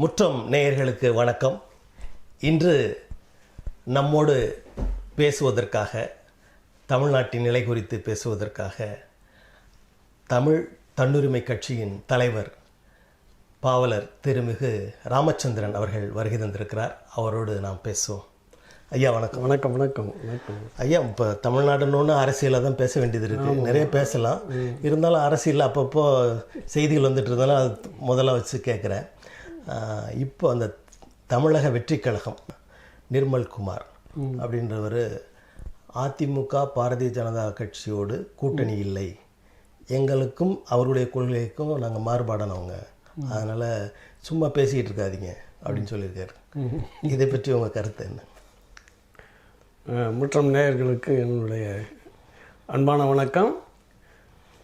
முற்றம் நேயர்களுக்கு வணக்கம். இன்று நம்மோடு பேசுவதற்காக தமிழ்நாட்டின் நிலை குறித்து பேசுவதற்காக தமிழ் தன்னுரிமை கட்சியின் தலைவர் பாவலர் திருமிகு ராமச்சந்திரன் அவர்கள் வருகை தந்திருக்கிறார். அவரோடு நாம் பேசுவோம். ஐயா வணக்கம். வணக்கம் வணக்கம் வணக்கம். ஐயா இப்போ தமிழ்நாடுன்னு அரசியலில் தான் பேச வேண்டியது இருக்குது நிறைய பேசலாம். இருந்தாலும் அரசியல் அப்பப்போ செய்திகள் வந்துட்டு இருந்தாலும் அது முதல்ல வச்சு கேட்குறேன் இப்போ அந்த தமிழக வெற்றி கழகம் நிர்மல் குமார் அப்படின்றவர் அதிமுக பாரதிய ஜனதா கட்சியோடு கூட்டணி இல்லை. எங்களுக்கும் அவருடைய கொள்கைக்கும் நாங்கள் மாறுபாடானவங்க அதனால் சும்மா பேசிக்கிட்டு இருக்காதீங்க அப்படின்னு சொல்லியிருக்காரு. இதை பற்றி உங்கள் கருத்து என்ன? முற்றம் நேயர்களுக்கு என்னுடைய அன்பான வணக்கம்.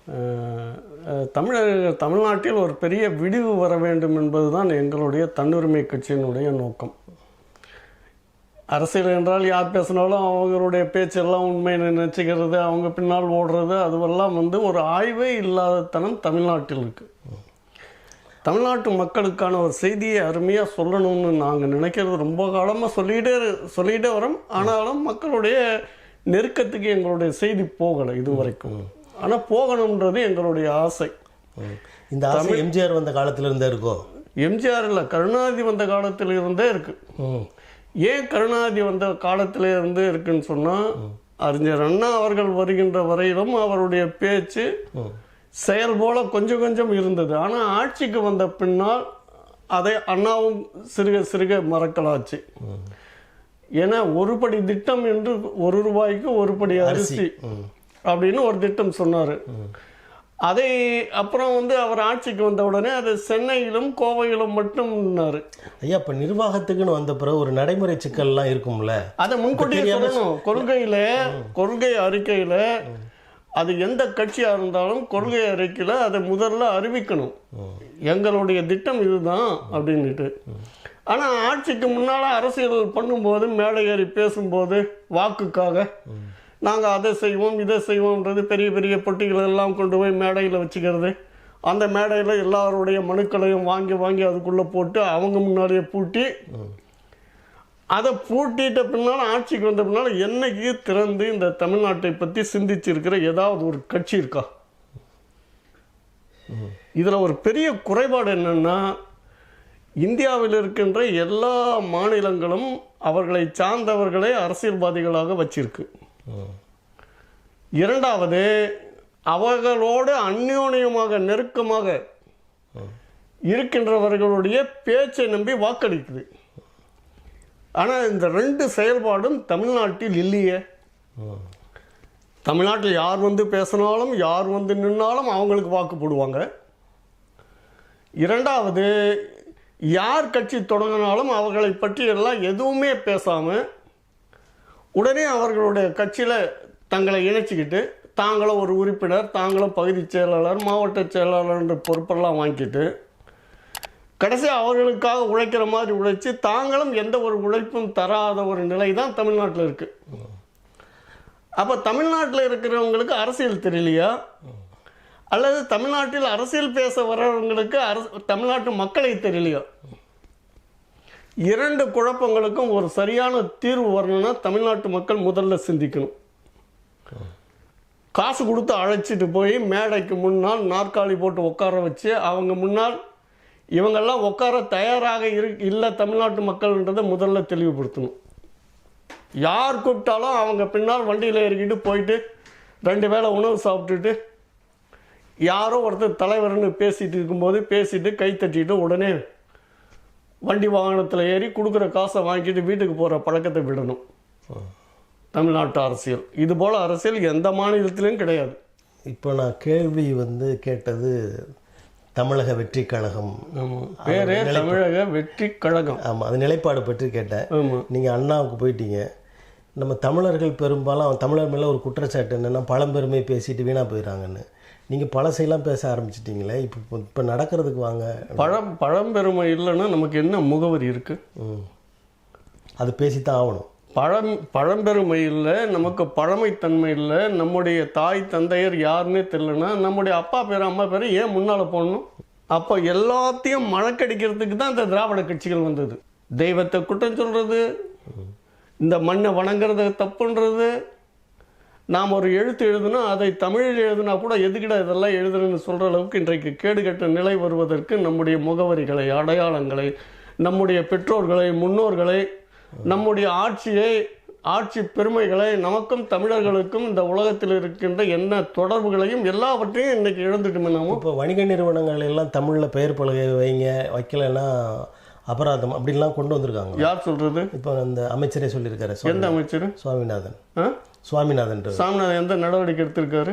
தமிழர்கள் தமிழக தமிழ்நாட்டில் ஒரு பெரிய விடிவு வர வேண்டும் என்பதுதான் எங்களுடைய தன்னுரிமை கட்சியினுடைய நோக்கம். அரசியல் என்றால் யார் பேசினாலும் அவங்களுடைய பேச்செல்லாம் உண்மை நினச்சிக்கிறது அவங்க பின்னால் ஓடுறது அதுவெல்லாம் வந்து ஒரு ஆய்வே இல்லாத தனம் தமிழ்நாட்டில் இருக்குது தமிழ்நாட்டு மக்களுக்கான ஒரு செய்தியை அருமையாக சொல்லணும்னு நாங்கள் நினைக்கிறது ரொம்ப காலமாக சொல்லிகிட்டே சொல்லிகிட்டே வரோம். ஆனாலும் மக்களுடைய நெருக்கத்துக்கு எங்களுடைய செய்தி போகலை இது வரைக்கும் ஆனால் போகணுன்றது எங்களுடைய ஆசை. இந்த ஆசை எம்ஜிஆர் வந்த காலத்துல இருந்தே இருக்கோ? எம்ஜிஆர் இல்லை கருணாநிதி வந்த காலத்தில் இருந்தே இருக்குது ஏன் கருணாநிதி வந்த காலத்திலே இருந்து இருக்குன்னு சொன்னால் அறிஞர் அண்ணா அவர்கள் வருகின்ற வரையிலும் அவருடைய பேச்சு செயல் போல கொஞ்சம் கொஞ்சம் இருந்தது. ஆனால் ஆட்சிக்கு வந்த பின்னால் அதை அண்ணாவும் சிறுக சிறுக மறக்கலாச்சு. ஏன்னா ஒரு படி திட்டம் என்று ஒரு ரூபாய்க்கு ஒரு படி அரிசி. அப்படின்னு ஒரு திட்டம் சொன்னார். அதை அப்புறம் வந்து அவர் ஆட்சிக்கு வந்த உடனே அது சென்னையிலும் கோவையிலும் மட்டும்னாரு. ஐயா இப்போ நிர்வாகத்துக்குன்னு வந்த பிறகு ஒரு நடைமுறை சிக்கல்லாம் இருக்கும்ல? அதை முன்கூட்டியே சொல்லணும். கொள்கையில கொள்கை அறிக்கையில அது எந்த கட்சியா இருந்தாலும் கொள்கை அறிக்கையில அதை முதல்ல அறிவிக்கணும். எங்களுடைய திட்டம் இதுதான் அப்படின்னுட்டு. ஆனா ஆட்சிக்கு முன்னால அரசியல் பண்ணும்போது மேடை ஏறி பேசும்போது வாக்குக்காக நாங்கள் அதை செய்வோம் இதை செய்வோம்ன்றது பெரிய பெரிய பொட்டிகளை எல்லாம் கொண்டு போய் மேடையில் வச்சுக்கிறது. அந்த மேடையில் எல்லாருடைய மனுக்களையும் வாங்கி வாங்கி அதுக்குள்ளே போட்டு அவங்க முன்னாடியே பூட்டி அதை பூட்டிட்ட பின்னால் ஆட்சிக்கு வந்த பின்னால் என்னைக்கு திறந்து இந்த தமிழ்நாட்டை பற்றி சிந்திச்சிருக்கிற ஏதாவது ஒரு கட்சி இருக்கா? இதில் ஒரு பெரிய குறைபாடு என்னென்னா இந்தியாவில் இருக்கின்ற எல்லா மாநிலங்களும் அவர்களை சார்ந்தவர்களை அரசியல்வாதிகளாக வச்சிருக்கு. இரண்டாவது அவர்களோடு அந்யோன்யமாக நெருக்கமாக இருக்கின்றவர்களுடைய பேச்சை நம்பி வாக்களிக்குது. ஆனால் இந்த ரெண்டு செயல்பாடும் தமிழ்நாட்டில் இல்லையே. தமிழ்நாட்டில் யார் வந்து பேசினாலும் யார் வந்து நின்னாலும் அவங்களுக்கு வாக்கு போடுவாங்க. இரண்டாவது யார் கட்சி தொடங்கினாலும் அவர்களை பற்றி எல்லாம் எதுவுமே பேசாமல் உடனே அவர்களுடைய கட்சியில் தங்களை இணைச்சிக்கிட்டு தாங்களும் ஒரு உறுப்பினர் தாங்களும் பகுதி செயலாளர் மாவட்ட செயலாளர்ன்ற பொறுப்பெல்லாம் வாங்கிக்கிட்டு கடைசி அவர்களுக்காக உழைக்கிற மாதிரி உழைச்சி தாங்களும் எந்த ஒரு உழைப்பும் தராத ஒரு நிலை தான் தமிழ்நாட்டில் இருக்குது அப்போ தமிழ்நாட்டில் இருக்கிறவங்களுக்கு அரசியல் தெரியலையா? அல்லது தமிழ்நாட்டில் அரசியல் பேச வர்றவங்களுக்கு அரசு தமிழ்நாட்டு மக்களை தெரியலையா? இரண்டு குழப்பங்களுக்கும் ஒரு சரியான தீர்வு வரணும்னா தமிழ்நாட்டு மக்கள் முதல்ல சிந்திக்கணும். காசு கொடுத்து அழைச்சிட்டு போய் மேடைக்கு முன்னால் நாற்காலி போட்டு உட்கார வச்சு அவங்க முன்னால் இவங்கெல்லாம் உட்கார தயாராக இரு இல்லை தமிழ்நாட்டு மக்கள்ன்றதை முதல்ல தெளிவுபடுத்தணும். யார் கூப்பிட்டாலும் அவங்க பின்னால் வண்டியில் ஏறிக்கிட்டு போயிட்டு ரெண்டு வேளை உணவு சாப்பிட்டுட்டு யாரோ ஒருத்தர் தலைவர்னு பேசிகிட்டு இருக்கும்போது பேசிட்டு கை தட்டிட்டு உடனே வண்டி வாகனத்தில் ஏறி கொடுக்குற காசை வாங்கிட்டு வீட்டுக்கு போகிற பழக்கத்தை விடணும். தமிழ்நாட்டு அரசியல். இது போல் அரசியல் எந்த மாநிலத்திலும் கிடையாது. இப்போ நான் கேள்வி வந்து கேட்டது தமிழக வெற்றி கழகம். பேரே தமிழக வெற்றி கழகம். ஆமாம் அது நிலைப்பாடு பற்றி கேட்டேன். நீங்கள் அண்ணாவுக்கு போயிட்டீங்க. நம்ம தமிழர்கள் பெரும்பாலும் தமிழர் மேலே ஒரு குற்றச்சாட்டு என்னென்னா பழம்பெருமை பேசிட்டு வீணாக போயிடறாங்கன்னு. நீங்கள் பழசையெல்லாம் பேச ஆரம்பிச்சிட்டிங்களே இப்போ இப்போ நடக்கிறதுக்கு வாங்க. பழம் பழம்பெருமை இல்லைன்னா நமக்கு என்ன முகவரி இருக்குது அது பேசித்தான் ஆகணும். பழம் பழம்பெருமை இல்லை நமக்கு பழமைத்தன்மை இல்லை. நம்முடைய தாய் தந்தையர் யாருன்னே தெரியலனா நம்முடைய அப்பா பேர் அம்மா பேர் ஏன் முன்னால் போடணும்? அப்போ எல்லாத்தையும் மழக்கடிக்கிறதுக்கு தான் இந்த திராவிட கட்சிகள் வந்தது. தெய்வத்தை குற்றம் சொல்றது இந்த மண்ணை வணங்குறத தப்புன்றது நாம் ஒரு எழுத்து எழுதுனா அதை தமிழில் எழுதுனா கூட எதுக்கிட இதெல்லாம் எழுதுறேன்னு சொல்கிற அளவுக்கு இன்றைக்கு கேடுகட்ட நிலை வருவதற்கு நம்முடைய முகவரிகளை அடையாளங்களை நம்முடைய பெற்றோர்களை முன்னோர்களை நம்முடைய ஆட்சியை ஆட்சி பெருமைகளை நமக்கும் தமிழர்களுக்கும் இந்த உலகத்தில் இருக்கின்ற என்ன தொடர்புகளையும் எல்லாவற்றையும் இன்னைக்கு இழந்துட்டுமே நாம. இப்போ வணிக நிறுவனங்கள் எல்லாம் தமிழில் பெயர் பலகை வைங்க வைக்கலைன்னா அபராதம் அப்படின்லாம் கொண்டு வந்திருக்காங்க. யார் சொல்றது? இப்போ அந்த அமைச்சரே சொல்லியிருக்காரு எந்த அமைச்சர்? சுவாமிநாதன். சுவாமிநாதன் சாமிநாதன் எந்த நடவடிக்கை எடுத்திருக்காரு?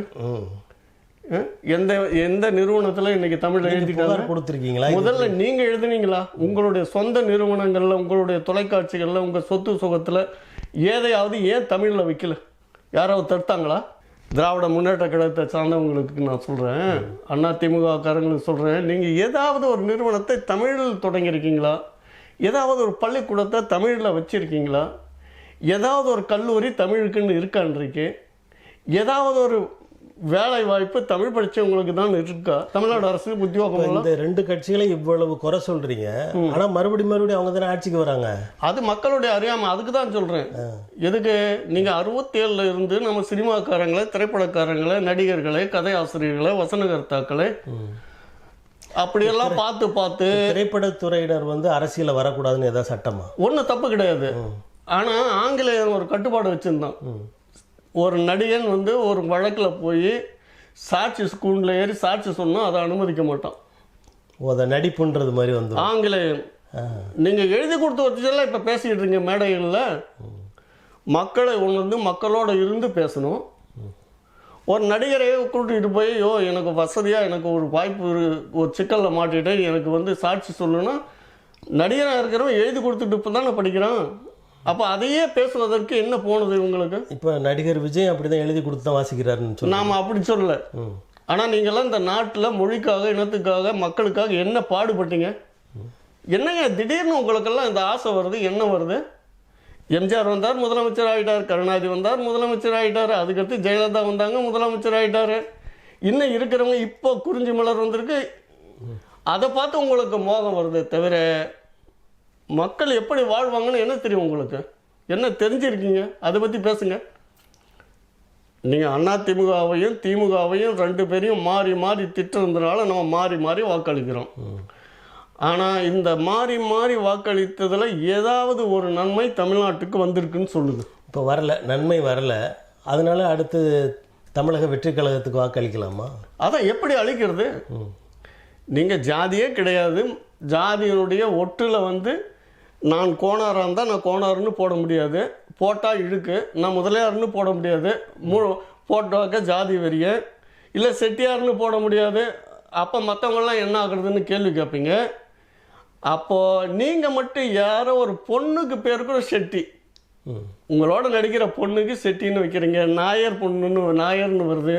எந்த எந்த நிறுவனத்தில் இன்னைக்கு தமிழ் எழுதிட்டாங்க? கொடுத்துருக்கீங்களா? முதல்ல நீங்க எழுதுனீங்களா? உங்களுடைய சொந்த நிறுவனங்கள்ல உங்களுடைய தொலைக்காட்சிகள்ல உங்க சொத்து சுகத்துல எதையாவது ஏன் தமிழ்ல வைக்கல? யாராவது தடுத்தாங்களா? திராவிட முன்னேற்ற கழகத்தை சார்ந்தவங்களுக்கு நான் சொல்றேன். அண்ணா திமுக காரங்களுக்கு சொல்றேன். நீங்க ஏதாவது ஒரு நிறுவனத்தை தமிழில் தொடங்கியிருக்கீங்களா? ஏதாவது ஒரு பள்ளிக்கூடத்தை தமிழில் வச்சிருக்கீங்களா? ஏதாவது ஒரு கல்லூரி தமிழுக்குன்னு இருக்கா இன்றைக்கு? ஏதாவது ஒரு வேலை வாய்ப்பு தமிழ் படிச்சவங்களுக்கு தான் இருக்கா? தமிழ்நாடு அரசு உத்தியோகம் இந்த ரெண்டு கட்சிகளை இவ்வளவு குறை சொல்றீங்க. ஆனா மறுபடியும் மறுபடியும் அவங்க தானே ஆட்சிக்கு வராங்க. அது மக்களுடைய அறியாமை. அதுக்கு தான் சொல்கிறேன் எதுக்கு? நீங்கள் அறுபத்தேழில் இருந்து நம்ம சினிமாக்காரங்களை திரைப்படக்காரங்களை நடிகர்களை கதை ஆசிரியர்களை வசனகர்த்தாக்களை அப்படியெல்லாம் பார்த்து பார்த்து திரைப்படத்துறையினர் வந்து அரசியல வரக்கூடாதுன்னு ஏதாவது சட்டமா? ஒன்றும் தப்பு கிடையாது. ஆனால் ஆங்கிலேயன் ஒரு கட்டுப்பாடு வச்சுருந்தான். ஒரு நடிகன் வந்து ஒரு வழக்கில் போய் சாட்சி ஸ்கூலில் ஏறி சாட்சி சொன்னால் அதை அனுமதிக்க மாட்டான். அதை நடிப்புன்றது மாதிரி வந்து ஆங்கிலேயன் நீங்கள் எழுதி கொடுத்து வச்சதெல்லாம் இப்போ பேசிக்கிட்டு இருக்கீங்க மேடைகளில்? மக்களை உணர்ந்து மக்களோட இருந்து பேசணும். ஒரு நடிகரையே கூட்டிகிட்டு போய் யோ எனக்கு வசதியாக எனக்கு ஒரு வாய்ப்பு ஒரு சிக்கலில் மாட்டிட்டு எனக்கு வந்து சாட்சி சொல்லணும்னா நடிகராக இருக்கிறவன் எழுதி கொடுத்துட்டு இப்போ தானே படிக்கிறான்? அப்போ அதையே பேசுவதற்கு என்ன போனது இவங்களுக்கு? இப்போ நடிகர் விஜய் அப்படிதான் எழுதி கொடுத்து தான் வாசிக்கிறாருன்னு சொல்லி நாம் அப்படி சொல்லலை. ஆனால் நீங்களாம் இந்த நாட்டில் மொழிக்காக இனத்துக்காக மக்களுக்காக என்ன பாடுபட்டீங்க? என்னங்க திடீர்னு உங்களுக்கெல்லாம் இந்த ஆசை வருது? என்ன வருது? எம்ஜிஆர் வந்தார் முதலமைச்சர் ஆகிட்டார் கருணாநிதி வந்தார் முதலமைச்சர் ஆகிட்டார் அதுக்கடுத்து ஜெயலலிதா வந்தாங்க முதலமைச்சர் ஆகிட்டார் இன்னும் இருக்கிறவங்க இப்போ குறிஞ்சி மலர் வந்திருக்கு. அதை பார்த்து உங்களுக்கு மோகம் வருது தவிர மக்கள் எப்படி வாழ்வாங்கன்னு என்ன தெரியும் உங்களுக்கு? என்ன தெரிஞ்சிருக்கீங்க? அதை பற்றி பேசுங்க. நீங்கள் அண்ணா திமுகவையும் திமுகவையும் ரெண்டு பேரையும் மாறி மாறி திட்டுறதுனால நம்ம மாறி மாறி வாக்களிக்கிறோம். ஆனால் இந்த மாறி மாறி வாக்களித்ததில் ஏதாவது ஒரு நன்மை தமிழ்நாட்டுக்கு வந்திருக்குன்னு சொல்லுது இப்போ வரல நன்மை வரல. அதனால அடுத்து தமிழக வெற்றி கழகத்துக்கு வாக்களிக்கலாமா? அதான் எப்படி அழிக்கிறது? நீங்கள் ஜாதியே கிடையாது. ஜாதியினுடைய ஒட்டில் வந்து நான் கோணாராக இருந்தால் நான் கோணார்னு போட முடியாது. போட்டால் இழுக்கு. நான் முதலியார்னு போட முடியாது. மு போட்டாக்க ஜாதி வெறிய. இல்லை செட்டியார்னு போட முடியாது. அப்போ மற்றவங்களாம் என்ன ஆகுறதுன்னு கேள்வி கேட்பீங்க அப்போது நீங்கள் மட்டும் யாரோ ஒரு பொண்ணுக்கு பேர் கூட செட்டி. உங்களோட நடிக்கிற பொண்ணுக்கு செட்டின்னு வைக்கிறீங்க. நாயர் பொண்ணுன்னு நாயர்னு வருது.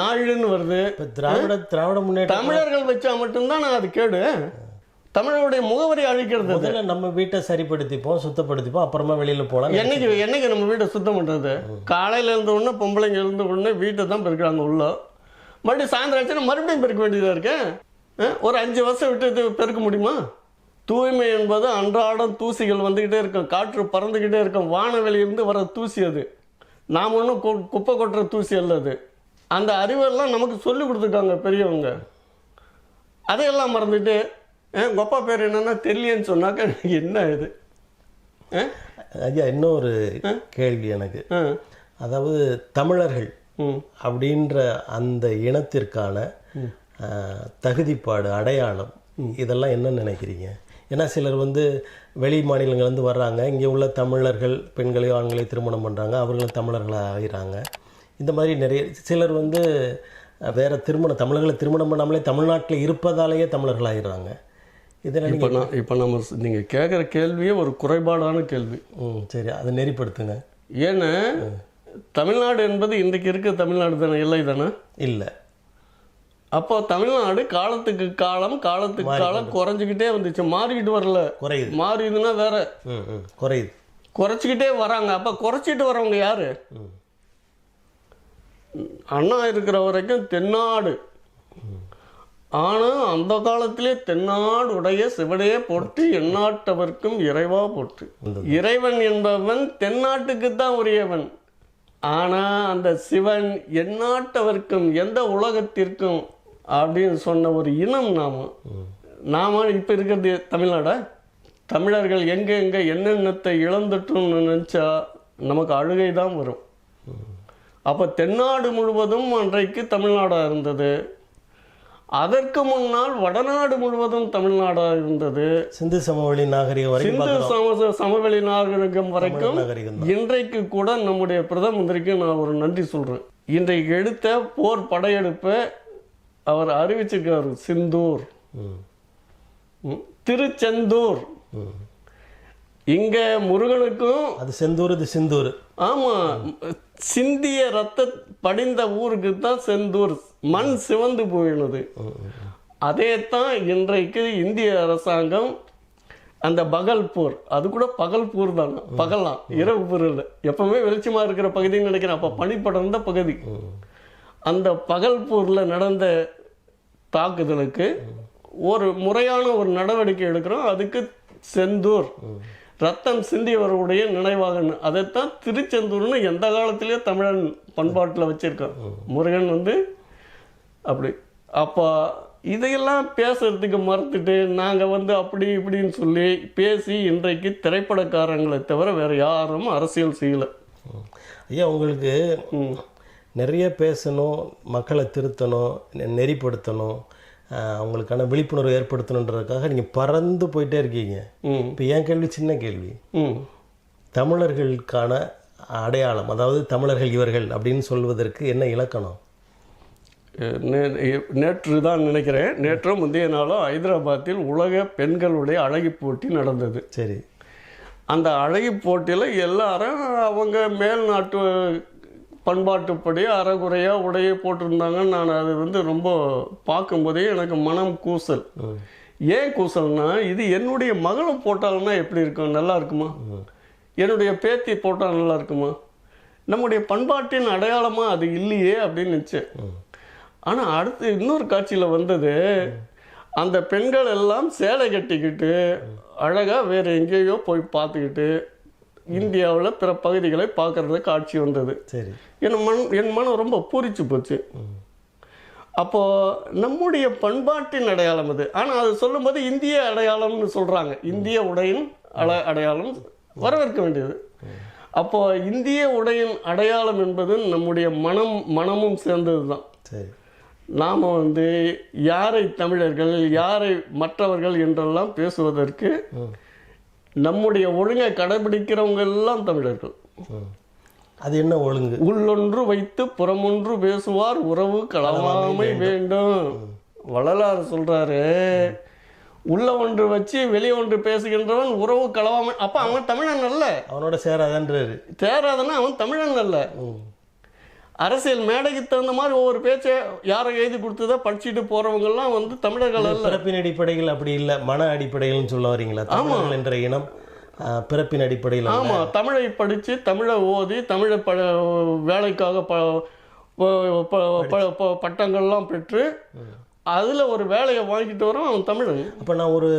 நாயுடுன்னு வருது. இப்போ திராவிட திராவிட முன்னேற்ற தமிழர்கள் வச்சா மட்டும்தான் நான் அது கேடு. தமிழருடைய முகவரி அழிக்கிறது. முதல்ல நம்ம வீட்டை சரிப்படுத்திப்போம் சுத்தப்படுத்திப்போம் அப்புறமா வெளியில போலாம் என்னைக்கு என்னைக்கு நம்ம வீட்டை சுத்தம் பண்ணுறது காலையில் எழுந்த உடனே பொம்பளைங்க எழுந்த உடனே வீட்டை தான் பெருக்கிறாங்க உள்ள. மறுபடியும் சாயந்தரம் ஆச்சுன்னா மறுபடியும் பெருக்க வேண்டியதாக இருக்கு? அஹ், ஒரு அஞ்சு வருஷம் விட்டு பெருக்க முடியுமா? தூய்மை என்பது அன்றாடம் தூசிகள் வந்துக்கிட்டே இருக்கும் காற்று பறந்துக்கிட்டே இருக்கும் வானவெளியிலிருந்து வர தூசி அது. நாம் ஒன்றும் குப்பை கொட்டுற தூசி அல்ல அது. அந்த அறிவெல்லாம் நமக்கு சொல்லி கொடுத்துருக்காங்க பெரியவங்க. அதையெல்லாம் மறந்துட்டு அஹ், உங்க அப்பா பேர் என்னன்னா தெரியலன்னு சொன்னாக்க எனக்கு என்ன இது? ஐயா இன்னொரு கேள்வி எனக்கு. அதாவது தமிழர்கள் ம். அப்படின்ற அந்த இனத்திற்கான தகுதிப்பாடு அடையாளம் இதெல்லாம் என்ன நினைக்கிறீங்க? ஏன்னா சிலர் வந்து வெளி மாநிலங்கள்லேருந்து வர்றாங்க. இங்கே உள்ள தமிழர்கள் பெண்களையோ ஆண்களையோ திருமணம் பண்ணுறாங்க அவர்களும் தமிழர்களாக ஆகிறாங்க இந்த மாதிரி நிறைய சிலர் வந்து வேற திருமணம் தமிழர்களை திருமணம் பண்ணாமலே தமிழ்நாட்டில் இருப்பதாலேயே தமிழர்கள் இதெல்லாம் இப்போ நான் இப்போ நம்ம ஸ்- நீங்க கேட்குற கேள்வியே ஒரு குறைபாடான கேள்வி. ம் சரி. அதை நெறிப்படுத்துங்க. ஏன்னா தமிழ்நாடு என்பது இன்றைக்கு இருக்க தமிழ்நாடு தானே இல்லை தானே? இல்லை. அப்போ தமிழ்நாடு காலத்துக்கு காலம் காலத்துக்கு காலம் குறைஞ்சிக்கிட்டே வந்துச்சு. மாறிக்கிட்டு வரல. குறையுது. மாறிதுன்னா வேற. குறையுது. குறைச்சிக்கிட்டே வராங்க. அப்போ குறைச்சிட்டு வரவங்க யாரு? அண்ணா இருக்கிற வரைக்கும் தென்னாடு. ஆனால் அந்த காலத்திலே தென்னாடு உடைய சிவனே போற்றி எந்நாட்டவர்க்கும் இறைவா போற்றி. இறைவன் என்பவன் தென்னாட்டுக்கு தான் உரியவன். ஆனால் அந்த சிவன் எந்நாட்டவர்க்கும் எந்த உலகத்திற்கும் அப்படின்னு சொன்ன ஒரு இனம் நாம. நாம இப்போ இருக்கிறது தமிழ்நாடா? தமிழர்கள் எங்கே எங்கே என்னென்னத்தை இழந்துட்டோம்னு நினச்சா நமக்கு அழுகை தான் வரும். அப்போ தென்னாடு முழுவதும் அன்றைக்கு தமிழ்நாடாக இருந்தது. அதற்கு முன்னால் வடநாடு முழுவதும் தமிழ்நாடாக இருந்தது. சிந்து சமவெளி நாகரிகம் வரைக்கும் சிந்து சமவெளி நாகரிகம் வரைக்கும் இன்றைக்கு கூட நம்முடைய பிரதம மந்திரிக்கு நான் ஒரு நன்றி சொல்கிறேன் இன்றைக்கு எடுத்த போர் படையெடுப்பை அவர் அறிவிச்சிருக்காரு. சிந்தூர். திருச்செந்தூர். இங்க முருகனுக்கும் அது செந்தூர் இது சிந்தூர். ஆமா. சிந்திய ரத்த படிந்த ஊருக்கு தான் செந்தூர். மண் சிவந்து போயினது. அதே தான் இன்றைக்கு இந்திய அரசாங்கம் அந்த பகல்பூர் அது கூட பகல்பூர் தானே பகலாம் இரவு பொருள் எப்பவுமே வெளிச்சமா இருக்கிற பகுதின்னு நினைக்கிறேன். அப்போ பனிப்படர்ந்த பகுதி. அந்த பகல்பூர்ல நடந்த தாக்குதலுக்கு ஒரு முறையான ஒரு நடவடிக்கை எடுக்கிறோம். அதுக்கு செந்தூர் ரத்தம் சிந்தியவர்களுடைய நினைவாக அதைத்தான் திருச்செந்தூர்னு எந்த காலத்திலேயே தமிழன் பண்பாட்டில் வச்சிருக்கோம் முருகன் வந்து அப்படி. அப்போ இதையெல்லாம் பேசுறதுக்கு மறுத்துட்டு நாங்கள் வந்து அப்படி இப்படின்னு சொல்லி பேசி இன்றைக்கு திரைப்படக்காரங்களை தவிர வேற யாரும் அரசியல் செய்யலை. ஐயா உங்களுக்கு நிறைய பேசணும் மக்களை திருத்தணும் நெறிப்படுத்தணும் அவங்களுக்கான விழிப்புணர்வு ஏற்படுத்தணுன்றதுக்காக நீங்கள் பறந்து போயிட்டே இருக்கீங்க. ம். இப்போ என் கேள்வி சின்ன கேள்வி. ம். தமிழர்களுக்கான அடையாளம் அதாவது தமிழர்கள் இவர்கள் அப்படின்னு சொல்வதற்கு என்ன இலக்கணம்? நே- நேற்று தான் நினைக்கிறேன். நேற்றோ முந்தைய நாளோ ஹைதராபாத்தில் உலக பெண்களுடைய அழகி போட்டி நடந்தது. சரி. அந்த அழகி போட்டியில் எல்லாரும் அவங்க மேல் நாட்டு பண்பாட்டுப்படி அறகுறையாக உடையை போட்டிருந்தாங்க நான் அது வந்து ரொம்ப பார்க்கும்போதே எனக்கு மனம் கூசல். ஏன் கூசல்னா இது என்னுடைய மகளை போட்டாங்கன்னா எப்படி இருக்கும்? நல்லா இருக்குமா? என்னுடைய பேத்தி போட்டால் நல்லா இருக்குமா? நம்முடைய பண்பாட்டின் அடையாளமாக அது இல்லையே அப்படின்னு நினச்சேன். ஆனால் அடுத்து இன்னொரு காட்சியில் வந்தது அந்த பெண்கள் எல்லாம் சேலை கட்டிக்கிட்டு அழகாக வேறு எங்கேயோ போய் பார்த்துக்கிட்டு இந்தியாவில் பிற பகுதிகளை பார்க்கறது காட்சி வந்தது. சரி. என் மண் என் மனம் ரொம்ப பூரிச்சு போச்சு. அப்போ நம்முடைய பண்பாட்டின் அடையாளம் அது. ஆனால் அது சொல்லும்போது இந்திய அடையாளம்னு சொல்றாங்க. இந்திய உடையின் அட அடையாளம் வரவேற்க வேண்டியது. அப்போ இந்திய உடையின் அடையாளம் என்பது நம்முடைய மனம் மனமும் சேர்ந்தது தான் சரி. நாம் வந்து யாரை தமிழர்கள் யாரை மற்றவர்கள் என்றெல்லாம் பேசுவதற்கு நம்முடைய ஒழுங்கை கடைபிடிக்கிறவங்க எல்லாம் தமிழர்கள். அது என்ன ஒழுங்கு? உள்ளொன்று வைத்து புறமொன்று பேசுவார் உறவு களவாமை வேண்டும். வள்ளலார் சொல்றாரு உள்ள ஒன்று வச்சு வெளியே ஒன்று பேசுகின்றவன் உறவு களவாமை அப்ப அவன் தமிழன் அல்ல. அவனோட சேராதன்றாரு. தேராதனா அவன் தமிழன் அல்ல. அரசியல் மேடைக்கு தகுந்த மாதிரி ஒவ்வொரு பேச்சை யாரை எழுதி கொடுத்ததோ படிச்சுட்டு போறவங்க எல்லாம் வந்து தமிழர்கள் அல்ல. பிறப்பின் அடிப்படையில் அப்படி இல்லை மன அடிப்படையில்னு சொல்ல வரீங்களா? தமிழர்கள் என்ற இனம் பிறப்பின் அடிப்படையில் அல்ல. ஆமா தமிழை படிச்சு தமிழை ஓதி தமிழை ப வேலைக்காக ப பட்டங்கள்லாம் பெற்று அதுல ஒரு வேலையை வாங்கிட்டு வரோம் அவன் தமிழன். அப்ப நான் ஒரு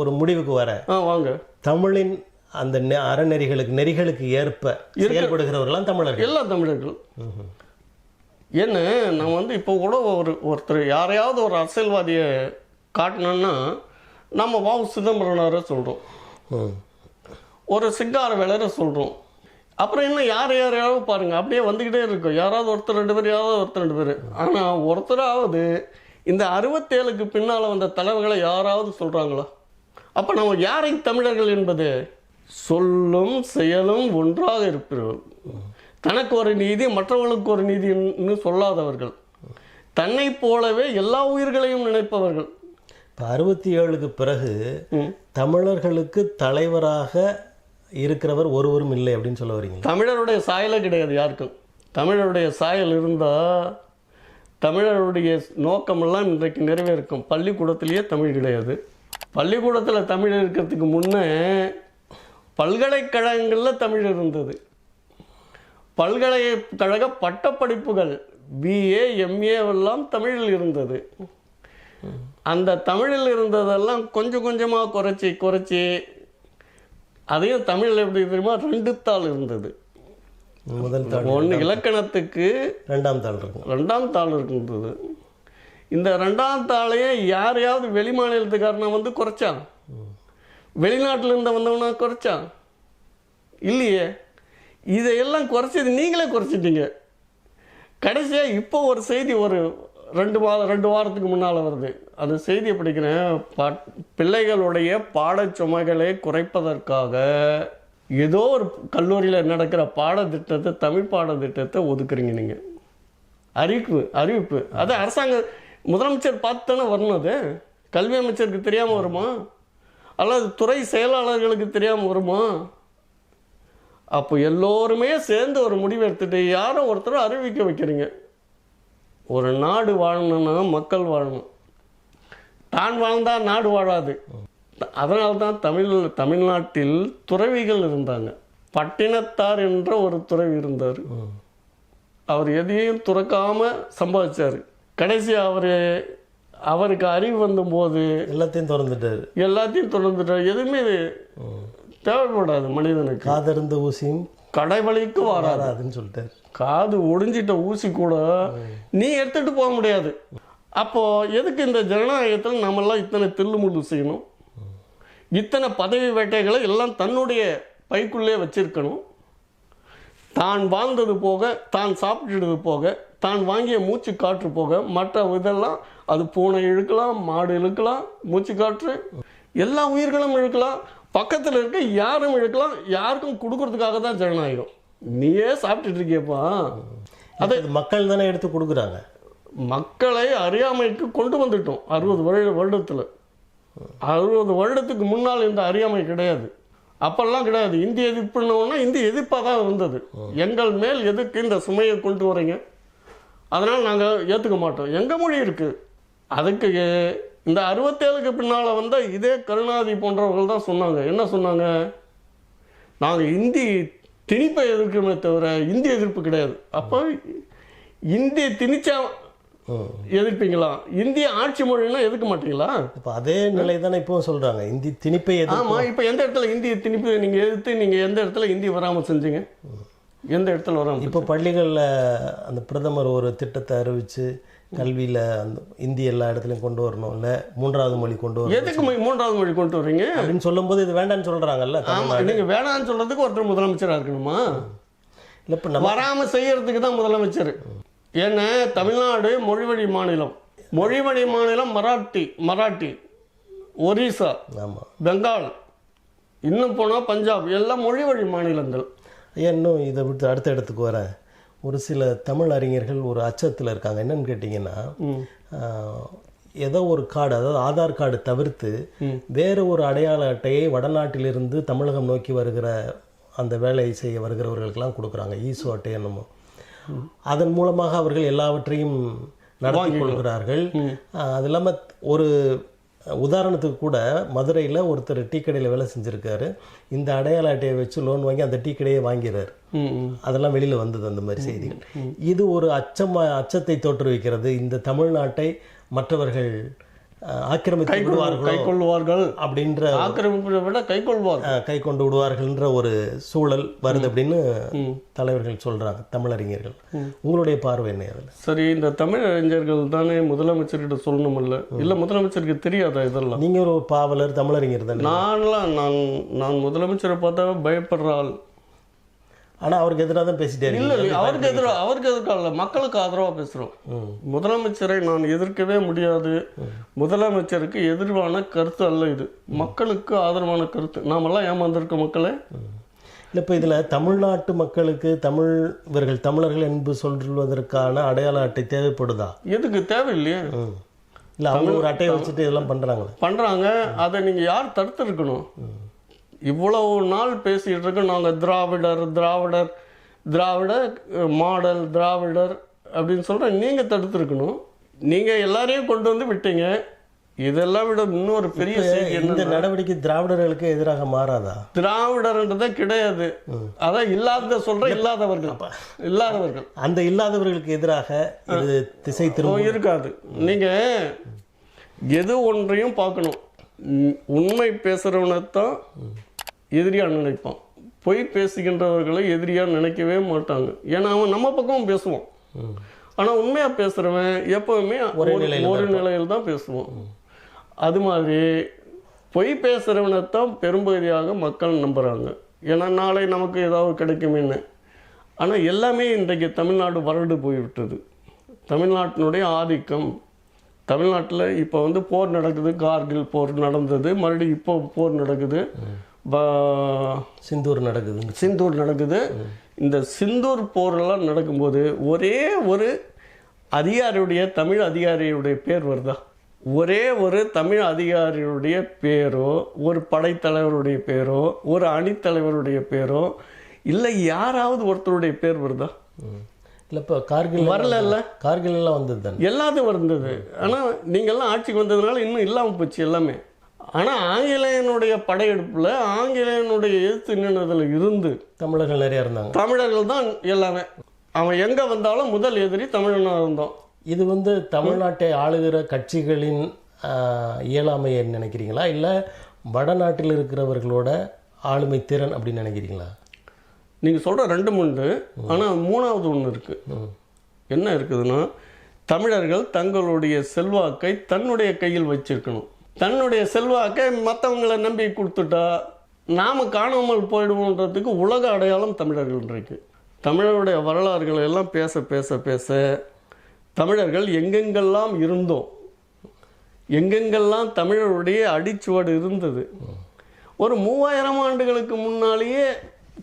ஒரு முடிவுக்கு வரேன். ஆ வாங்க. தமிழின் அந்த அறநெறிகளுக்கு நெறிகளுக்கு ஏற்ப செயல்படுகிறவர்களாம் தமிழர்கள். எல்லா தமிழர்கள். என்ன நான் வந்து இப்போ கூட ஒரு ஒருத்தர் யாரையாவது ஒரு அரசியல்வாதியை காட்டணும்னா நம்ம வாவு சிதம்பரனாரை சொல்கிறோம். ஒரு சிங்கார வேலரை சொல்கிறோம் அப்புறம் என்ன யார் யாரையாவது பாருங்க அப்படியே வந்துக்கிட்டே இருக்கும். யாராவது ஒருத்தர் ரெண்டு பேர் யாராவது ஒருத்தர் ரெண்டு பேர். ஆனால் ஒருத்தராவது இந்த அறுபத்தேழுக்கு பின்னால் வந்த தலைவர்களை யாராவது சொல்கிறாங்களா அப்போ நம்ம யாரை தமிழர்கள் என்பது? சொல்லும் செயலும் ஒன்றாக இருப்பவர்கள் தனக்கு ஒரு நீதி மற்றவர்களுக்கு ஒரு நீதின்னு சொல்லாதவர்கள். தன்னை போலவே எல்லா உயிர்களையும் நினைப்பவர்கள். இப்ப அறுபத்தி ஏழுக்கு பிறகு. தமிழர்களுக்கு தலைவராக இருக்கிறவர் ஒருவரும் இல்லை அப்படின்னு சொல்ல வரீங்களா தமிழருடைய சாயலே கிடையாது யாருக்கும். தமிழருடைய சாயல் இருந்தால் தமிழருடைய நோக்கமெல்லாம் இன்றைக்கு நிறைவேறுக்கும் பள்ளிக்கூடத்திலேயே தமிழ் கிடையாது. பள்ளிக்கூடத்தில் தமிழ் இருக்கிறதுக்கு முன்னே பல்கலைக்கழகங்களில் தமிழ் இருந்தது. பல்கலைக்கழக பட்டப்படிப்புகள் பிஏ எம்ஏ எல்லாம் தமிழில் இருந்தது. அந்த தமிழில் இருந்ததெல்லாம் கொஞ்சம் கொஞ்சமாக குறைச்சி குறைச்சி அதையும் தமிழில் எப்படி தெரியுமா? ரெண்டு தாள் இருந்தது. முதல் தாள் ஒன்று இலக்கணத்துக்கு ரெண்டாம் தாள் இருக்கும். ரெண்டாம் தாள் இருந்தது. இந்த ரெண்டாம் தாளையே யாரையாவது வெளி மாநிலத்துக்காரனை வந்து குறைச்சான். வெளிநாட்டிலேருந்து வந்தவனா குறைச்சான் இல்லையே. இதையெல்லாம் குறைச்சது நீங்களே குறைச்சிட்டீங்க. கடைசியாக இப்போ ஒரு செய்தி ஒரு ரெண்டு மாதம் ரெண்டு வாரத்துக்கு முன்னால் வருது. அந்த செய்தியை படிக்கிறேன் பட் பிள்ளைகளுடைய பாடச்சுமைகளை குறைப்பதற்காக ஏதோ ஒரு கல்லூரியில் நடக்கிற பாடத்திட்டத்தை தமிழ் பாடத்திட்டத்தை ஒதுக்குறீங்க நீங்கள் அறிவிப்பு அறிவிப்பு. அது அரசாங்க முதலமைச்சர் பார்த்து தானே வரணும் அது? கல்வி அமைச்சருக்கு தெரியாமல் வருமா? அல்லது துறை செயலாளர்களுக்கு தெரியாமல் வருமா? அப்போ எல்லோருமே சேர்ந்து ஒரு முடிவு எடுத்துட்டு யாரோ ஒருத்தர் அறிவிக்க வைக்கிறீங்க ஒரு நாடு வாழணும்னா மக்கள் வாழணும். தான் வாழ்ந்தால் நாடு வாழாது. அதனால தான் தமிழ் தமிழ்நாட்டில் துறவிகள் இருந்தாங்க. பட்டினத்தார் என்ற ஒரு துறவி இருந்தார். அவர் எதையும் துறக்காம சம்பாதிச்சார். கடைசி அவர் அவருக்கு அறிவு வந்தபோது எல்லாத்தையும் திறந்துட்டாரு எல்லாத்தையும் தொடர்ந்துட்டார். எதுவுமே தேவைப்படாது மனிதனுக்கு. காதருந்த ஊசியும் கடைவழிக்கு வராது. வராதுன்னு சொல்லிட்டாரு. காது ஒடிஞ்சிட்ட ஊசி கூட நீ எடுத்துட்டு போக முடியாது. அப்போ எதுக்கு இந்த ஜனநாயகத்தில் நாமெல்லாம் இத்தனை தில்லுமுள்ளு செய்யணும்? இத்தனை பதவி வேட்டைகளை எல்லாம் தன்னுடைய பைக்குள்ளே வச்சிருக்கணும். தான் வாழ்ந்தது போக தான் சாப்பிட்டது போக தான் வாங்கிய மூச்சு காற்று போக மற்ற இதெல்லாம் அது பூனை இழுக்கலாம் மாடு இழுக்கலாம் மூச்சு காற்று எல்லா உயிர்களும் இழுக்கலாம். பக்கத்தில் இருக்க யாரும் இழுக்கலாம் யாருக்கும் கொடுக்கறதுக்காக தான் ஜனநாயகம். நீயே சாப்பிட்டுட்டு இருக்கியப்பா. அது மக்கள் தானே எடுத்து கொடுக்குறாங்க. மக்களை அறியாமைக்கு கொண்டு வந்துட்டோம் அறுபது வருட வருடத்தில். அறுபது வருடத்துக்கு முன்னால் இந்த அறியாமை கிடையாது. அப்பெல்லாம் கிடையாது. இந்திய எதிர்ப்புன்னா இந்திய எதிர்ப்பாக தான் இருந்தது எங்கள் மேல் எதுக்கு இந்த சுமையை கொண்டு வரீங்க? அதனால் நாங்கள் ஏற்றுக்க மாட்டோம். எங்கள் மொழி இருக்குது அதுக்கு இந்த அறுபத்தேழுக்கு பின்னால் வந்த இதே கருணாநிதி போன்றவர்கள் தான் சொன்னாங்க. என்ன சொன்னாங்க? நாங்கள் இந்தி திணிப்பை எதிர்க்கிறோமே தவிர இந்தி எதிர்ப்பு கிடையாது. அப்போ இந்தி திணிச்சா. எதிர்ப்பீங்களா? இந்திய ஆட்சி மொழின்னா எதுக்க மாட்டீங்களா? இப்போ அதே நிலை தானே இப்பவும் சொல்றாங்க. இந்தி திணிப்பை எது ஆமா இப்போ எந்த இடத்துல இந்திய திணிப்பு நீங்க எதிர்த்து நீங்க எந்த இடத்துல இந்தி வராம செஞ்சீங்க? எந்த இடத்துல வராம இப்போ பள்ளிகளில் அந்த பிரதமர் ஒரு திட்டத்தை அறிவிச்சு கல்வியில் அந்த இந்தி எல்லா இடத்துலையும் கொண்டு வரணும். இல்லை மூன்றாவது மொழி கொண்டு வரணும். எதுக்கு மூன்றாவது மொழி கொண்டு வர்றீங்க? அப்படின்னு சொல்லும்போது இது வேண்டாம்னு சொல்கிறாங்கல்ல ஆமா நீங்க வேணாம்னு சொல்றதுக்கு ஒருத்தர் முதலமைச்சரா இருக்கணுமா? இல்லை இப்போ நம்ம வராம செய்யறதுக்கு தான் முதலமைச்சர். ஏன்னா தமிழ்நாடு மொழிவழி மாநிலம். மொழிவழி மாநிலம் மராட்டி மராட்டி ஒரிசா ஆமாம் பெங்கால் இன்னும் போனால் பஞ்சாப் எல்லாம் மொழிவழி மாநிலங்கள். ஐயா இன்னும் இதை விட்டு அடுத்த இடத்துக்கு வரேன். ஒரு சில தமிழ் அறிஞர்கள் ஒரு அச்சத்தில் இருக்காங்க. என்னன்னு கேட்டிங்கன்னா ஏதோ ஒரு கார்டு அதாவது ஆதார் கார்டு தவிர்த்து வேறு ஒரு அடையாள அட்டையை வடநாட்டிலிருந்து தமிழகம் நோக்கி வருகிற அந்த வேலையை செய்ய வருகிறவர்களுக்கெல்லாம் கொடுக்குறாங்க. ஈசோ அட்டை என்னமோ. அதன் மூலமாக அவர்கள் எல்லாவற்றையும் நடத்தி கொள்கிறார்கள். அது இல்லாமல் ஒரு உதாரணத்துக்கு கூட மதுரையில் ஒருத்தர் டீ கடையில் வேலை செஞ்சுருக்காரு. இந்த அடையாள அட்டையை வச்சு லோன் வாங்கி அந்த டீ கடையை வாங்கிறார் அதெல்லாம் வெளியில் வந்தது அந்த மாதிரி செய்திகள் இது ஒரு அச்சமா அச்சத்தை தோற்றுவிக்கிறது. இந்த தமிழ்நாட்டை மற்றவர்கள் ஆக்கிரமித்து விடுவார்களோ கை கொள்வார்கள் அப்படின்ற ஆக்கிரமிப்பை விட கை கொள்வார் அஹ், கை கொண்டு விடுவார்கள்ன்ற ஒரு சூழல் வருது அப்படின்னு தலைவர்கள் சொல்றாங்க தமிழறிஞர்கள். உங்களுடைய பார்வை என்ன அதில்? சரி இந்த தமிழ் அறிஞர்கள் தானே முதலமைச்சர்கிட்ட சொல்லணுமில்ல? இல்ல முதலமைச்சருக்கு தெரியாதா இதெல்லாம்? நீங்க ஒரு பாவலர் தமிழறிஞர் தானே? நான்லாம் நான் நான் முதலமைச்சரை பார்த்தா பயப்படுற ஆள். ஆனா அவருக்கு எதிராக தான் பேசிட்டே இல்ல அவருக்கு எதிராக அவருக்கு எதிர்க்க இல்ல மக்களுக்கு ஆதரவா பேசுறோம். முதலமைச்சரை நான் எதிர்க்கவே முடியாது. முதலமைச்சருக்கு எதிர்வான கருத்து அல்ல இது. மக்களுக்கு ஆதரவான கருத்து. நாமெல்லாம் ஏமாந்திருக்க மக்களே. இல்லை இப்போ இதில் தமிழ்நாட்டு மக்களுக்கு தமிழ் இவர்கள் தமிழர்கள் என்பது சொல்வதற்கான அடையாள அட்டை தேவைப்படுதா? எதுக்கு? தேவையில்லையே. இல்லை அவங்க ஒரு அட்டையை வச்சுட்டு இதெல்லாம் பண்ணுறாங்களே பண்றாங்க. அதை நீங்க யார் தடுத்திருக்கணும்? இவ்வளவு நாள் பேசிட்டு இருக்க நாங்க திராவிடர் திராவிடர் திராவிட மாடல் திராவிடர் அப்படின்னு சொல்ற நீங்க தடுத்திருக்கணும். நீங்க எல்லாரையும் கொண்டு வந்து விட்டீங்க. இதெல்லாம் விட இன்னொரு பெரிய செய்தி இந்த நடவடிக்கை திராவிடர்களுக்கு எதிராக மாறாதா? திராவிடர்ன்றதே கிடையாது. அதான் இல்லாத சொல்ற இல்லாதவர்கள். இல்லாதவர்கள். அந்த இல்லாதவர்களுக்கு எதிராக இது திசை திரும்ப இருக்காது. நீங்க எது ஒன்றையும் பார்க்கணும். உண்மை பேசுகிறவனைத்தான் எதிரியாக நினைப்பான் பொய் பேசுகின்றவர்களை எதிரியாக நினைக்கவே மாட்டாங்க. ஏன்னா அவன் நம்ம பக்கமும் பேசுவான். ஆனால் உண்மையாக பேசுகிறவன் எப்போவுமே ஒரே ஒரு- நிலையில தான் பேசுவான். அது மாதிரி பொய் பேசுகிறவனைத்தான் பெரும்பகுதியாக மக்கள் நம்புகிறாங்க ஏன்னா நாளை நமக்கு ஏதாவது கிடைக்குமேன்னு. ஆனால் எல்லாமே இன்றைக்கு தமிழ்நாடு வறண்டு போய்விட்டது. தமிழ்நாட்டினுடைய ஆதிக்கம். தமிழ்நாட்டில் இப்போ வந்து போர் நடக்குது. கார்கில் போர் நடந்தது. மறுபடியும் இப்போ போர் நடக்குது. சிந்தூர் நடக்குது சிந்தூர் நடக்குது. இந்த சிந்தூர் போரெல்லாம் நடக்கும்போது ஒரே ஒரு அதிகாரியுடைய தமிழ் அதிகாரியுடைய பேர் வருதா? ஒரே ஒரு தமிழ் அதிகாரியுடைய பேரோ ஒரு படைத்தலைவருடைய பேரோ ஒரு அணித்தலைவருடைய பேரோ இல்லை யாராவது ஒருத்தருடைய பேர் வருதா? இல்லை இப்போ கார்கில் வரலல்ல? கார்கில் எல்லாம் வந்தது தானே? எல்லாத்தையும் வந்தது. ஆனால் நீங்கள்லாம் ஆட்சிக்கு வந்ததுனால இன்னும் இல்லாமல் போச்சு எல்லாமே. ஆனால் ஆங்கிலேயனுடைய படையெடுப்பில் ஆங்கிலேயனுடைய எதிர்த்து நின்னதில் இருந்து தமிழர்கள் நிறையா இருந்தாங்க. தமிழர்கள் தான் எல்லாமே. அவன் எங்கே வந்தாலும் முதல் எதிரி தமிழனாக இருந்தோம். இது வந்து தமிழ்நாட்டை ஆளுகிற கட்சிகளின் இயலாமையை நினைக்கிறீங்களா? இல்லை வடநாட்டில் இருக்கிறவர்களோட ஆளுமை திறன் அப்படின்னு நினைக்கிறீங்களா? நீங்கள் சொல்கிற ரெண்டு உண்டு. ஆனால் மூணாவது ஒன்று இருக்குது என்ன இருக்குதுன்னா தமிழர்கள் தங்களுடைய செல்வாக்கை தன்னுடைய கையில் வச்சிருக்கணும். தன்னுடைய செல்வாக்கை மற்றவங்களை நம்பி கொடுத்துட்டா நாம் காணாமல் போயிடுவோன்றதுக்கு உலக அடையாளம் தமிழர்கள் இன்றைக்கு. தமிழருடைய வரலாறுகளை எல்லாம் பேச பேச பேச தமிழர்கள் எங்கெங்கெல்லாம் இருந்தோம்? எங்கெங்கெல்லாம் தமிழருடைய அடிச்சுவடு இருந்தது? ஒரு மூவாயிரம் ஆண்டுகளுக்கு முன்னாலேயே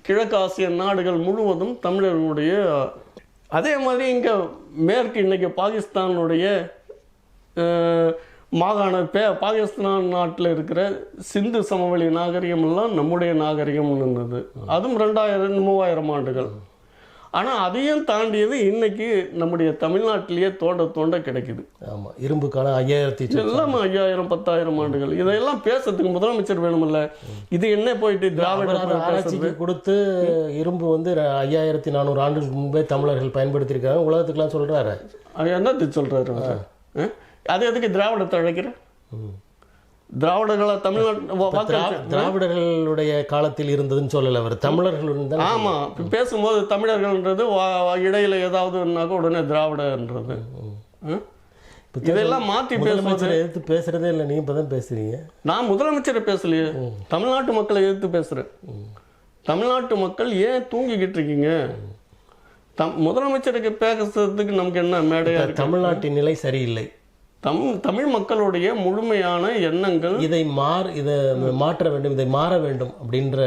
கிழக்காசிய நாடுகள் முழுவதும் தமிழர்களுடைய அதே மாதிரி இங்கே மேற்கு இன்னைக்கு பாகிஸ்தானுடைய மாகாண பே பாகிஸ்தான் நாட்டில் இருக்கிற சிந்து சமவெளி நாகரிகம் எல்லாம் நம்முடைய நாகரிகம் இருந்தது அதுவும் ரெண்டாயிரம் மூவாயிரம் ஆண்டுகள். ஆனால் அதையும் தாண்டியது இன்னைக்கு நம்முடைய தமிழ்நாட்டிலேயே தோண்ட தோண்ட கிடைக்குது. ஆமாம் இரும்பு காலம் ஐயாயிரத்தி. எல்லாம் ஐயாயிரம் பத்தாயிரம் ஆண்டுகள். இதெல்லாம் பேசுறதுக்கு முதலமைச்சர் வேணுமில்ல. இது என்ன போயிட்டு திராவிட ஆராய்ச்சிக்கு கொடுத்து இரும்பு வந்து ஐயாயிரத்தி நானூறு ஆண்டுகளுக்கு முன்பே தமிழர்கள் பயன்படுத்தியிருக்காங்க. உலகத்துக்குலாம் சொல்கிறாரு அது என்னது சொல்றாரு அவரு? ஆ? அது எதுக்கு திராவிடத்தை அழைக்கிற திராவிடங்களா தமிழ்நாட்டு திராவிடர்களுடைய காலத்தில் இருந்ததுன்னு சொல்லலை அவர் தமிழர்கள் இருந்தால் ஆமா இப்ப பேசும்போது தமிழர்கள்ன்றது இடையில ஏதாவதுனாக்க உடனே திராவிடன்றது? இதெல்லாம் மாத்தி பேசுவது முதலமைச்சரை எதிர்த்து பேசுறதே இல்லை நீங்க இப்பதான் பேசுறீங்க. நான் முதலமைச்சரை பேசலையே. தமிழ்நாட்டு மக்களை எதிர்த்து பேசுறேன். தமிழ்நாட்டு மக்கள் ஏன் தூங்கிக்கிட்டு இருக்கீங்க? தம் முதலமைச்சருக்கு பேசுறதுக்கு நமக்கு என்ன மேடையா இருக்கு? தமிழ்நாட்டின் நிலை சரியில்லை. தம் தமிழ் மக்களுடைய முழுமையான எண்ணங்கள் இதை மார் இதை மாற்ற வேண்டும் இதை மாற வேண்டும் அப்படின்ற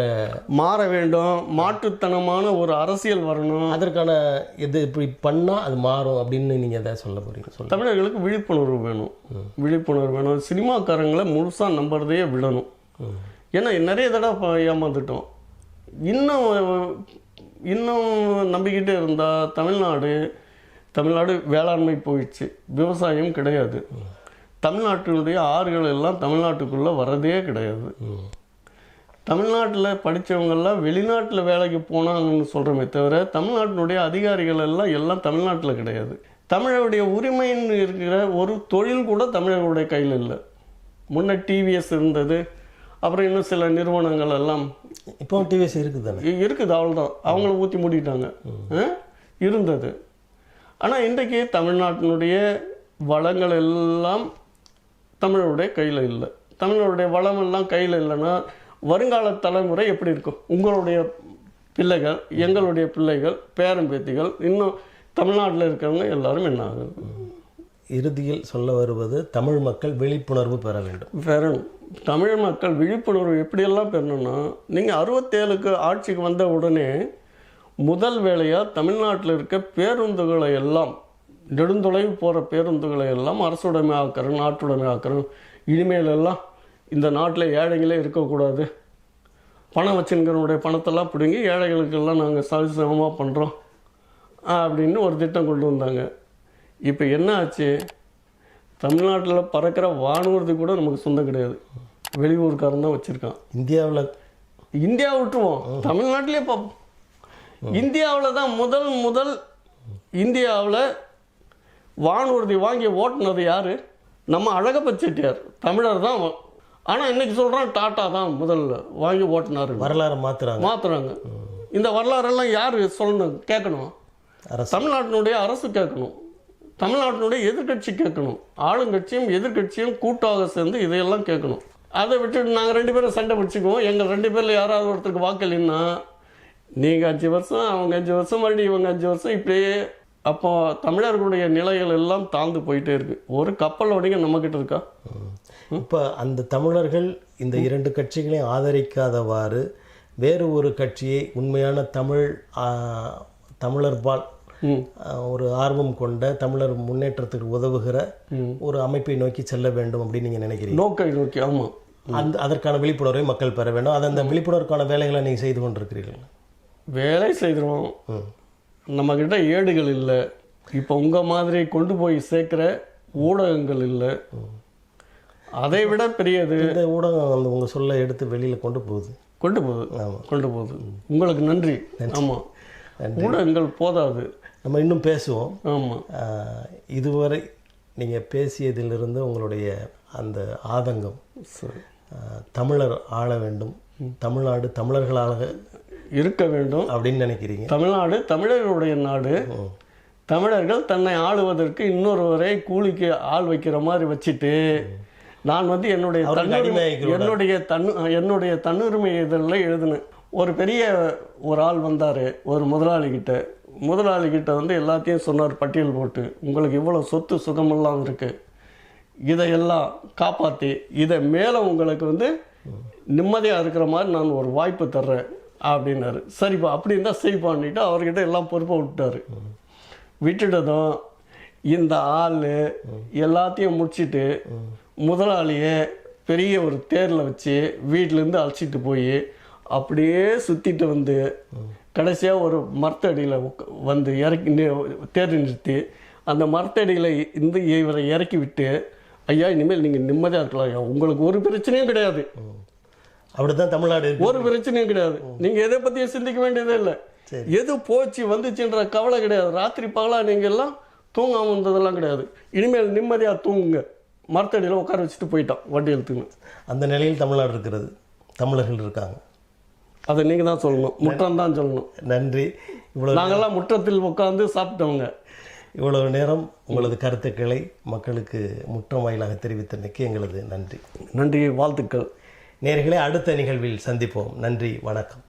மாற வேண்டும் மாற்றுத்தனமான ஒரு அரசியல் வரணும். அதற்கான இது இப்படி பண்ணா அது மாறும் அப்படின்னு நீங்க எதை சொல்ல போறீங்க? சொல்லுங்க. தமிழர்களுக்கு விழிப்புணர்வு வேணும். விழிப்புணர்வு வேணும். சினிமாக்காரங்களை முழுசாக நம்புறதையே விடணும். ஏன்னா நிறைய தடவை ஏமாந்துட்டோம். இன்னும் இன்னும் நம்பிக்கிட்டே இருந்தால் தமிழ்நாடு தமிழ்நாடு வேளாண்மை போயிடுச்சு. விவசாயம் கிடையாது. தமிழ்நாட்டினுடைய ஆறுகள் எல்லாம் தமிழ்நாட்டுக்குள்ளே வரதே கிடையாது. தமிழ்நாட்டில் படித்தவங்கெல்லாம் வெளிநாட்டில் வேலைக்கு போனாங்கன்னு சொல்கிறோமே தவிர தமிழ்நாட்டினுடைய அதிகாரிகள் எல்லாம் எல்லாம் தமிழ்நாட்டில் கிடையாது. தமிழருடைய உரிமைன்னு இருக்கிற ஒரு தொழில் கூட தமிழர்களுடைய கையில் இல்லை. முன்ன டிவிஎஸ் இருந்தது அப்புறம் இன்னும் சில நிறுவனங்கள் எல்லாம் இப்போ டிவிஎஸ் இருக்குது இருக்குது அவ்வளோதான் அவங்கள ஊற்றி மூடிட்டாங்க? இருந்தது. ஆனால் இன்றைக்கு தமிழ்நாட்டினுடைய வளங்கள் எல்லாம் தமிழருடைய கையில் இல்லை. தமிழருடைய வளம் எல்லாம் கையில் இல்லைன்னா வருங்கால தலைமுறை எப்படி இருக்கும்? உங்களுடைய பிள்ளைகள் எங்களுடைய பிள்ளைகள் பேரன் பேத்திகள் இன்னும் தமிழ்நாட்டில் இருக்கிறவங்க எல்லாரும் என்ன ஆகுது? இறுதியில் சொல்ல வருவது தமிழ் மக்கள் விழிப்புணர்வு பெற வேண்டும். பெறணும். தமிழ் மக்கள் விழிப்புணர்வு எப்படியெல்லாம் பெறணும்னா நீங்கள் அறுபத்தேழுக்கு ஆட்சிக்கு வந்த உடனே முதல் வேலையாக தமிழ்நாட்டில் இருக்க பேருந்துகளை எல்லாம் நெடுந்தொலைவு போகிற பேருந்துகளை எல்லாம் அரசுடைமை ஆக்கிறேன் நாட்டுடைமை ஆக்கிறேன் இனிமேல் எல்லாம் இந்த நாட்டில் ஏழைங்களே இருக்கக்கூடாது. பணம் வச்சுருக்கிறவனுடைய பணத்தெல்லாம் பிடுங்கி ஏழைகளுக்கெல்லாம் நாங்கள் சரிசமமாக பண்ணுறோம் அப்படின்னு ஒரு திட்டம் கொண்டு வந்தாங்க. இப்போ என்ன ஆச்சு? தமிழ்நாட்டில் பறக்கிற வானூர்தி கூட நமக்கு சொந்தம் கிடையாது. வெளியூர்காரன் தான் வச்சுருக்கான். இந்தியாவில் இந்தியா விட்டுருவோம். தமிழ்நாட்டிலே பார்ப்போம் இந்தியாவில் தான் முதல் முதல் இந்தியாவில் வானூர்தி வாங்கி ஓட்டுனது யார்? நம்ம அழகப்ப செட்டியார் தமிழர் தான் ஆனால் இன்னைக்கு சொல்கிறான் டாட்டா தான் முதல்ல வாங்கி ஓட்டினாரு. வரலாறு மாத்துறாங்க. மாத்துறாங்க. இந்த வரலாறெல்லாம் யார் சொல்லணும் கேட்கணும்? தமிழ்நாட்டினுடைய அரசு கேட்கணும். தமிழ்நாட்டினுடைய எதிர்க்கட்சி கேட்கணும். ஆளுங்கட்சியும் எதிர்க்கட்சியும் கூட்டாக சேர்ந்து இதையெல்லாம் கேட்கணும். அதை விட்டுட்டு நாங்கள் ரெண்டு பேரும் சண்டை பிடிச்சிக்குவோம். எங்கள் ரெண்டு பேரில் யாராவது ஒருத்தருக்கு வாக்களின்னா நீங்கள் அஞ்சு வருஷம் அவங்க அஞ்சு வருஷம் மறுபடியும் இவங்க அஞ்சு வருஷம் இப்படியே அப்போ தமிழர்களுடைய நிலைகள் எல்லாம் தாழ்ந்து போயிட்டே இருக்கு. ஒரு கப்பலோடைய நம்மக்கிட்ட இருக்கா? இப்போ அந்த தமிழர்கள் இந்த இரண்டு கட்சிகளையும் ஆதரிக்காதவாறு வேறு ஒரு கட்சியை உண்மையான தமிழ் தமிழர்பால் ம். ஆ, ஒரு ஆர்வம் கொண்ட தமிழர் முன்னேற்றத்துக்கு உதவுகிற ஒரு அமைப்பை நோக்கி செல்ல வேண்டும் அப்படின்னு நீங்கள் நினைக்கிறீங்க? நோக்கை நோக்கி ஆமாம் அந்த அதற்கான விழிப்புணர்வை மக்கள் பெற வேண்டும். அது அந்த விழிப்புணர்வுக்கான வேலைகளை நீங்கள் செய்து கொண்டிருக்கிறீர்கள். வேலை செய்கிறோம் நம்மக்கிட்ட ஏடுகள் இல்லை. இப்போ உங்கள் மாதிரி கொண்டு போய் சேர்க்குற ஊடகங்கள் இல்லை. அதை விட பெரியது இந்த ஊடகம் வந்து உங்கள் சொல்ல எடுத்து வெளியில் கொண்டு போகுது. கொண்டு போகுது. ஆமாம் கொண்டு போகுது. உங்களுக்கு நன்றி. ஆமாம் ஊடகங்கள் போதாது. நம்ம இன்னும் பேசுவோம். ஆமாம் இதுவரை நீங்கள் பேசியதிலிருந்து உங்களுடைய அந்த ஆதங்கம் தமிழர் ஆள வேண்டும். தமிழ்நாடு தமிழர்களாக இருக்க வேண்டும். அப்படின்னு நினைக்கிறீங்க? தமிழ்நாடு தமிழர்களுடைய நாடு. தமிழர்கள் தன்னை ஆளுவதற்கு இன்னொருவரை கூலிக்கு ஆள் வைக்கிற மாதிரி வச்சுட்டு நான் வந்து என்னுடைய தன்னுரிமை. என்னுடைய தன்னு என்னுடைய தன்னுரிமை இதழில் எழுதினேன் ஒரு பெரிய ஒரு ஆள் வந்தார் ஒரு முதலாளி கிட்ட முதலாளி கிட்ட வந்து எல்லாத்தையும் சொன்னார் பட்டியல் போட்டு உங்களுக்கு இவ்வளோ சொத்து சுகமெல்லாம் இருக்குது இதையெல்லாம் காப்பாற்றி இதை மேலே உங்களுக்கு வந்து நிம்மதியாக இருக்கிற மாதிரி நான் ஒரு வாய்ப்பு தர்றேன். அப்படின்னாரு. சரிப்பா அப்படி இருந்தால் சரிப்பான்னுட்டு அவர்கிட்ட எல்லாம் பொறுப்பை விட்டாரு. விட்டுட்டதும் இந்த ஆள் எல்லாத்தையும் முடிச்சுட்டு முதலாளியை பெரிய ஒரு தேரில் வச்சு வீட்டிலேருந்து அழைச்சிட்டு போய் அப்படியே சுற்றிட்டு வந்து கடைசியாக ஒரு மரத்தடியில் வந்து இறக்கி தேர் நிறுத்தி அந்த மரத்தடியில் இந்த இவரை இறக்கி விட்டு ஐயா இனிமேல் நீங்கள் நிம்மதியாக இருக்கலாம் ஐயா. உங்களுக்கு ஒரு பிரச்சனையும் கிடையாது. அப்படிதான் தமிழ்நாடு ஒரு பிரச்சனையும் கிடையாது. நீங்க எதை பத்தியும் சிந்திக்க வேண்டியதே இல்லை. எது போச்சு வந்துச்சுன்ற கவலை கிடையாது. ராத்திரி பகலா நீங்க எல்லாம் தூங்காம இருந்ததெல்லாம் கிடையாது. இனிமேல் நிம்மதியா தூங்குங்க. மரத்தடியில் உட்கார வச்சுட்டு போயிட்டான் வண்டி எடுத்துன்னு அந்த நிலையில் தமிழ்நாடு இருக்கிறது. தமிழர்கள் இருக்காங்க. அதை நீங்க தான் சொல்லணும். முற்றம் தான் சொல்லணும். நன்றி. இவ்வளவு நாங்கெல்லாம் முற்றத்தில் உட்காந்து சாப்பிட்டவங்க. இவ்வளவு நேரம் உங்களது கருத்துக்களை மக்களுக்கு முற்றம் வாயிலாக தெரிவித்தமைக்கு எங்களது நன்றி. நன்றி வாழ்த்துக்கள். நேர்களை அடுத்த நிகழ்வில் சந்திப்போம். நன்றி வணக்கம்.